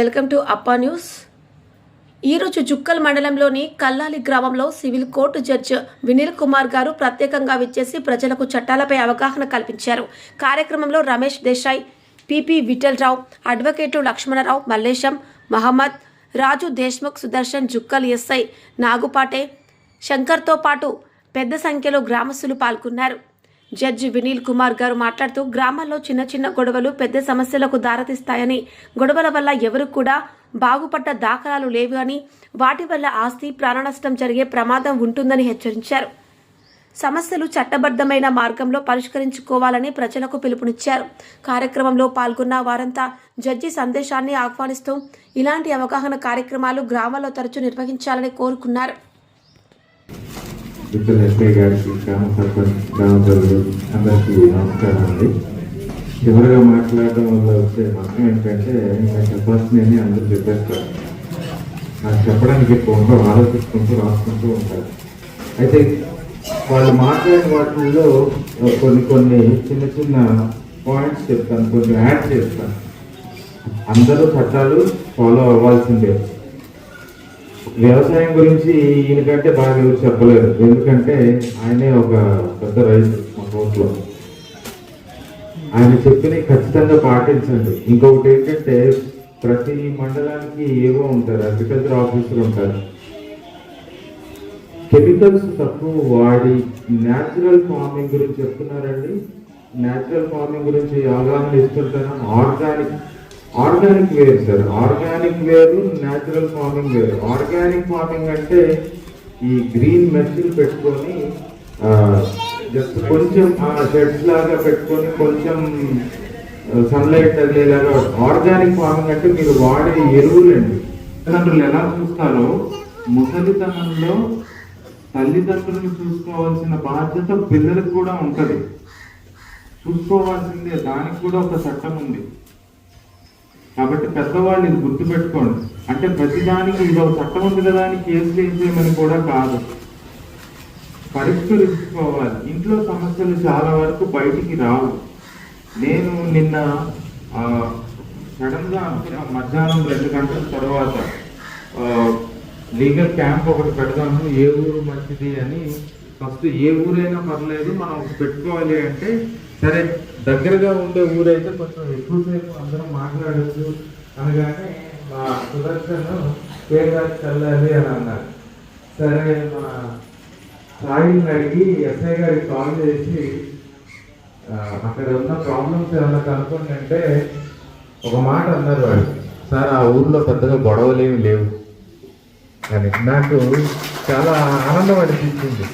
Welcome to అప్పా news. ఈరోజు జుక్కల్ మండలంలోని కల్లాలి గ్రామంలో civil court judge Vineel Kumar గారు ప్రత్యేకంగా విచ్చేసి ప్రజలకు చట్టాలపై అవగాహన కల్పించారు. కార్యక్రమంలో Ramesh Desai PP Vithalrao advocate Lakshmanrao Mallesham Mohammed Raju Deshmukh Sudarshan Jukkal SI Nagupate శంకర్తో పాటు పెద్ద సంఖ్యలో గ్రామస్తులు పాల్గొన్నారు. జడ్జి వినీల్ కుమార్ గారు మాట్లాడుతూ గ్రామాల్లో చిన్న చిన్న గొడవలు పెద్ద సమస్యలకు దారితీస్తాయని గొడవల వల్ల ఎవరు కూడా బాగుపడ్డ దాఖలాలు లేవు అని వాటి వల్ల ఆస్తి ప్రాణనష్టం జరిగే ప్రమాదం ఉంటుందని హెచ్చరించారు. సమస్యలు చట్టబద్ధమైన మార్గంలో పరిష్కరించుకోవాలని ప్రజలకు పిలుపునిచ్చారు. కార్యక్రమంలో పాల్గొన్న వారంతా జడ్జి సందేశాన్ని ఆహ్వానిస్తూ ఇలాంటి అవగాహన కార్యక్రమాలు గ్రామాల్లో తరచూ నిర్వహించాలని కోరుకున్నారు. ఇక్కడ ఎస్ఐ గారికి గ్రామ సర్పంచ్ గ్రామ ప్రజలు అందరికీ నమస్కారం అండి. చివరిగా మాట్లాడడం వల్ల వచ్చే నష్టం ఏంటంటే నేను చెప్పాల్సిందని అందరూ చెప్పేస్తారు. నాకు చెప్పడానికి ఎక్కువ ఉండవు ఆలోచించుకుంటూ రాసుకుంటూ ఉంటారు. అయితే వాళ్ళు మాట్లాడిన వాటిల్లో కొన్ని కొన్ని చిన్న చిన్న పాయింట్స్ చెప్తాను కొన్ని యాడ్ చేస్తాను. అందరూ చట్టాలు ఫాలో అవ్వాల్సిందే. వ్యవసాయం గురించి ఈయనకంటే బాగా ఎవరు చెప్పలేరు. ఎందుకంటే ఆయనే ఒక పెద్ద రైతు మా కోర్టులో ఆయన చెప్పిన ఖచ్చితంగా పాటించండి. ఇంకొకటి ఏంటంటే ప్రతి మండలానికి ఏవో ఉంటారు అగ్రికల్చర్ ఆఫీసర్ ఉంటారు. కెమికల్స్ తక్కువ వాడి న్యాచురల్ ఫార్మింగ్ గురించి చెప్తున్నారండి. న్యాచురల్ ఫార్మింగ్ గురించి అవగాహన ఇస్తుంటాను. ఆర్గానిక్ ఆర్గానిక్ వేరు సార్. ఆర్గానిక్ వేరు న్యాచురల్ ఫార్మింగ్ వేరు. ఆర్గానిక్ ఫార్మింగ్ అంటే ఈ గ్రీన్ మెషిన్ పెట్టుకొని జస్ట్ కొంచెం షెడ్స్ లాగా పెట్టుకొని కొంచెం సన్లైట్ తగిలేలాగా ఆర్గానిక్ ఫార్మింగ్ అంటే మీరు వాడే ఎరువులండి. తల్లిదండ్రులు ఎలా చూస్తారో ముసలితనంలో తల్లిదండ్రులను చూసుకోవాల్సిన బాధ్యత పిల్లలకు కూడా ఉంటుంది. చూసుకోవాల్సిందే దానికి కూడా ఒక చట్టం ఉంది. కాబట్టి పెద్దవాళ్ళు ఇది గుర్తుపెట్టుకోండి. అంటే ప్రతిదానికి ఇది ఒక చట్టం ఉంది కదా అని కేసు వేసేయమని కూడా కాదు. పరిష్కరించుకోవాలి ఇంట్లో సమస్యలు చాలా వరకు బయటికి రావు. నేను నిన్న సడన్గా మధ్యాహ్నం రెండు గంటల తర్వాత లీగల్ క్యాంప్ ఒకటి పెడదాము ఏ ఊరు మంచిది అని ఫస్ట్ ఏ ఊరైనా పర్లేదు మనం పెట్టుకోవాలి అంటే సరే దగ్గరగా ఉండే ఊరైతే కొంచెం ఎక్కువసేపు అందరం మాట్లాడచ్చు అనగానే మా సుదర్శన్ కేరళకి వెళ్ళాలి అని అన్నారు. సరే మా సాయిని అడిగి ఎస్ఐ గారికి కాల్ చేసి అక్కడ ఉన్న ప్రాబ్లమ్స్ ఏమన్నా కనుక్కోండి అంటే ఒక మాట అన్నారు వాడు. సార్ ఆ ఊర్లో పెద్దగా గొడవలు ఏమి లేవు. అని నాకు చాలా ఆనందం అనిపించింది.